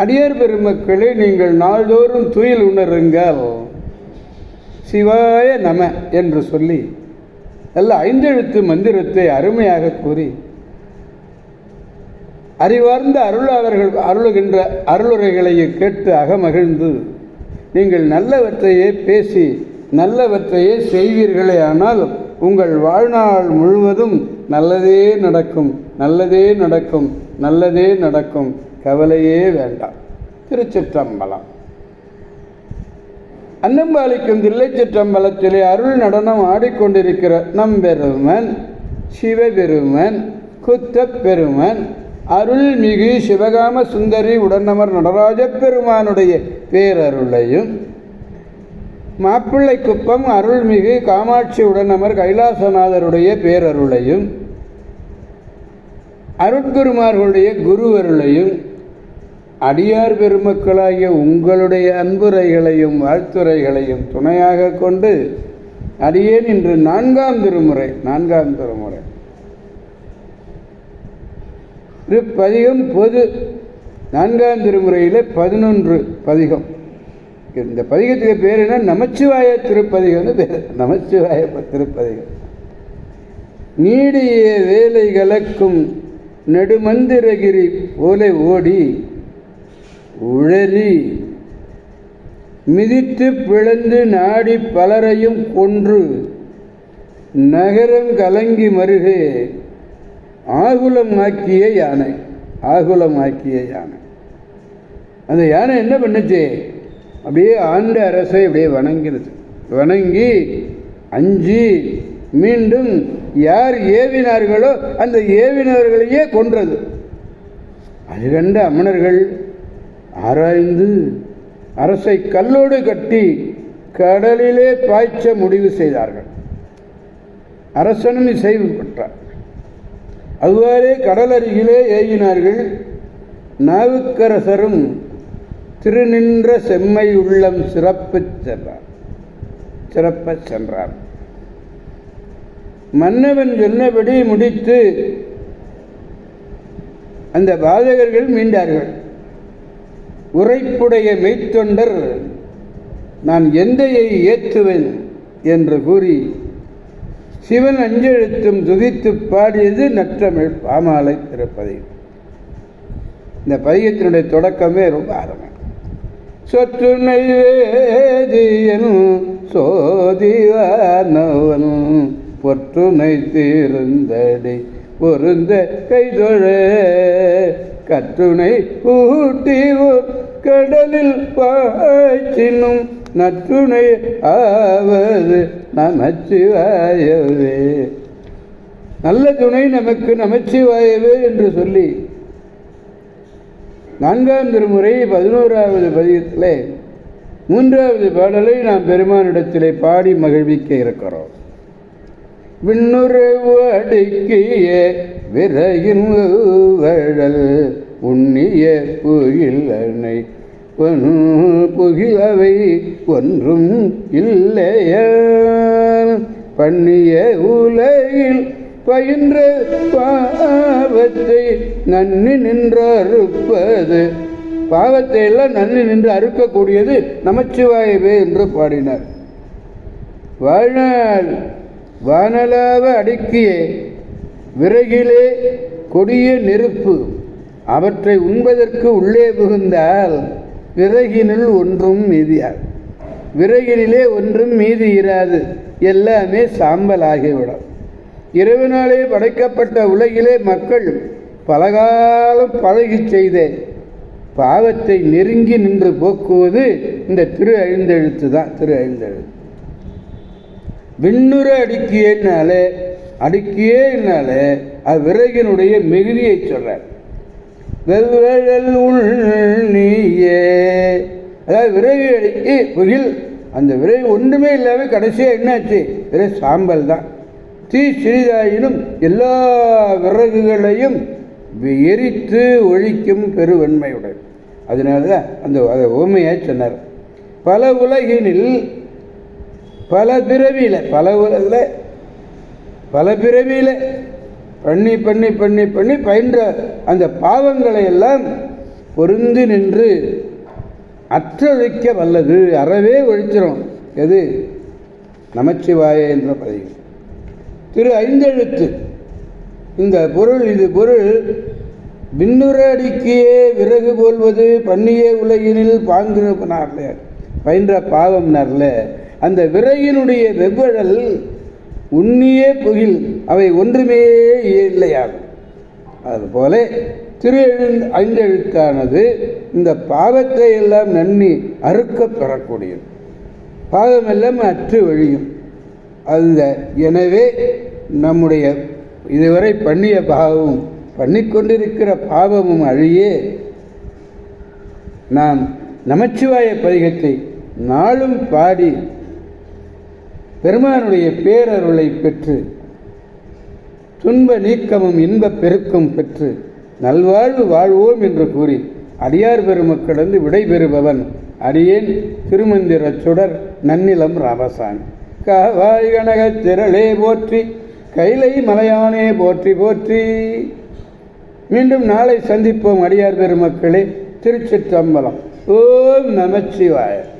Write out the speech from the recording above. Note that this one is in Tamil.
அடியார் பெருமக்களை நீங்கள் நாள்தோறும் துயில் உணருங்கள். சிவாய நம என்று சொல்லி நல்ல ஐந்தெழுத்து மந்திரத்தை அருமையாக கூறி அறிவார்ந்த அருளாளர்கள் அருளுகின்ற அருளுரைகளை கேட்டு அகமகிழ்ந்து நீங்கள் நல்லவற்றையே பேசி நல்லவற்றையே செய்வீர்களே ஆனால் உங்கள் வாழ்நாள் முழுவதும் நல்லதே நடக்கும் நல்லதே நடக்கும் நல்லதே நடக்கும். கவலையே வேண்டாம். திருச்சிற்றம்பலம். அன்னம்பாளிக்கும் தில்லைச்சிற்றம்பலத்திலே அருள் நடனம் ஆடிக்கொண்டிருக்கிற நம்பெருமன் சிவபெருமன் குத்தப்பெருமன் அருள்மிகு சிவகாம சுந்தரி உடனமர் நடராஜ பெருமானுடைய பேரருளையும் மாப்பிள்ளை குப்பம் அருள்மிகு காமாட்சி உடனமர் கைலாசநாதருடைய பேரருளையும் அருட்குருமார்களுடைய குருவருளையும் அடியார் பெருமக்களாகிய உங்களுடைய அன்புரைகளையும் வாழ்த்துரைகளையும் துணையாக கொண்டு அடியேன் இன்று நான்காம் திருமுறை நான்காம் திருமுறை. திருப்பதிகம் பொது நான்காம் திருமுறையில் பதினொன்று பதிகம். இந்த பதிகத்துக்கு பேர் என்ன? நமச்சிவாய திருப்பதிகம்னு பேர். நமச்சிவாய திருப்பதிகம். நீடிய வேலை கலக்கும் நெடுமந்திரகிரி போல ஓடி உழறி மிதித்து பிளந்து நாடி பலரையும் கொன்று நகரம் கலங்கி மருகே ஆகுலம் ஆக்கிய யானை ஆகுலம் ஆக்கிய யானை. அந்த யானை என்ன பண்ணுச்சு? அப்படியே ஆண்ட அரசை அப்படியே வணங்கினது வணங்கி அஞ்சு மீண்டும் யார் ஏவினார்களோ அந்த ஏவினவர்களையே கொன்றது. அது கண்ட அமணர்கள் ஆராய்ந்து அரசை கல்லோடு கட்டி கடலிலே பாய்ச்ச முடிவு செய்தார்கள். அரசனும் இசைவு பெற்றார். அவ்வாறே கடல் அருகிலே ஏகினார்கள் நாவுக்கரசரும் திருநின்ற செம்மை உள்ளம் சிறப்பு சென்றார். சிறப்ப சென்றார். மன்னவன் சொன்னபடி முடித்து அந்த பாதகர்கள் மீண்டார்கள். உரைப்புடைய மெய்த்தொண்டர் நான் எந்தையை ஏற்றுவேன்? என்று கூறி சிவன் அஞ்செழுத்தும் துதித்து பாடியது நற்றமிழ் பாமாலை திருப்பதி இந்த பதிகத்தினுடைய தொடக்கமே ரொம்ப ஆரம்பம் சொற்று நைவேதியன் சோதிவானவன் பொற்றுனை தீர்ந்தடி பொருந்த கைதொழு. கற்றுனை ஊட்டி கடலில் பாய்ச்சினும் நற்றுணை ஆவது நமச்சிவாயவே. நல்ல துணை நமக்கு நமச்சிவாயவே என்று சொல்லி நான்காம் திருமுறை பதினோராவது பதியத்தில் மூன்றாவது பாடலை நாம் பெருமானிடத்திலே பாடி மகிழ்விக்க இருக்கிறோம். விண்ணுறவு அடுக்கிய விறகின் வழல் உண்ணிய புகிலனை புகிலவை ஒன்றும் இல்லைய பண்ணிய உலகில் பயின்ற பாவத்தை நன்னி நின்று அறுப்பது பாவத்தை எல்லாம் நன்னி நின்று அறுக்கக்கூடியது நமச்சிவாயவே என்று பாடினார். வாழ்நாள் வானலாவ அடுக்கிய விறகிலே கொடிய நெருப்பு. அவற்றை உண்பதற்கு உள்ளே புகுந்தால் விறகினுள் ஒன்றும் மீதியாது விறகினிலே ஒன்றும் மீதி இராது. எல்லாமே சாம்பலாகிவிடும். இறைவனாலே படைக்கப்பட்ட உலகிலே மக்கள் பலகாலம் பழகி செய்த பாவத்தை நெருங்கி நின்று போக்குவது இந்த திரு ஐந்தெழுத்து தான் திரு ஐந்தெழுத்து. விண்ணுற அடுக்கியனாலே அடுக்கியேனாலே அது விறகினுடைய மிகுதியை சொல்கிறார் வெவ்வேழல் உள் நீயே. அதாவது விறகு அடுக்கி புகில். அந்த விறகு ஒன்றுமே இல்லாமல் கடைசியாக என்னாச்சு? வெறும் சாம்பல் தான். தீ சிறிதாயினும் எல்லா விறகுகளையும் எரித்து ஒழிக்கும் பெருவன்மையுடன். அதனால தான் அந்த அதை ஓமையாக சொன்னார். பல உலகினில் பல பிறவியில் பல உலகில் பல பிறவியில் பண்ணி பண்ணி பண்ணி பண்ணி பயின்ற அந்த பாவங்களை எல்லாம் பொருந்தி நின்று அற்றழிக்க வல்லது. அறவே ஒழிச்சிரும். எது? நமச்சிவாய என்ற பதிவு. திரு ஐந்தெழுத்து. இந்த பொருள் இது பொருள் விண்ணுற அடிக்கியே விறகு போல்வது பண்ணியே உலகினில் பாங்குனார்ல பயின்ற பாவம் நர்ல. அந்த விறகினுடைய வெவ்வழல் உண்ணியே புகில் அவை ஒன்றுமே இல்லையாகும். அதுபோல திரு ஐந்தெழுத்தானது இந்த பாவத்தை எல்லாம் நன்னி அறுக்க பெறக்கூடியது. பாவமெல்லாம் அற்று ஒழியும். அந்த எனவே நம்முடைய இதுவரை பண்ணிய பாவமும் பண்ணிக்கொண்டிருக்கிற பாவமும் அழியே நாம் நமச்சிவாய பதிகத்தை நாளும் பாடி பெருமானுடைய பேரருளை பெற்று துன்ப நீக்கமும் இன்பப் பெருக்கம் பெற்று நல்வாழ்வு வாழ்வோம் என்று கூறி அடியார் பெருமக்களந்து விடைபெறுபவன் அடியேன் திருமந்திர சுடர் நன்னிலம் ராமசாமி. காவாய் கனகத் திரளே போற்றி கைலை மலையானே போற்றி போற்றி. மீண்டும் நாளை சந்திப்போம் அடியார் பெருமக்களே திருச்சிற்றம்பலம். ஓம் நமச்சிவாயர்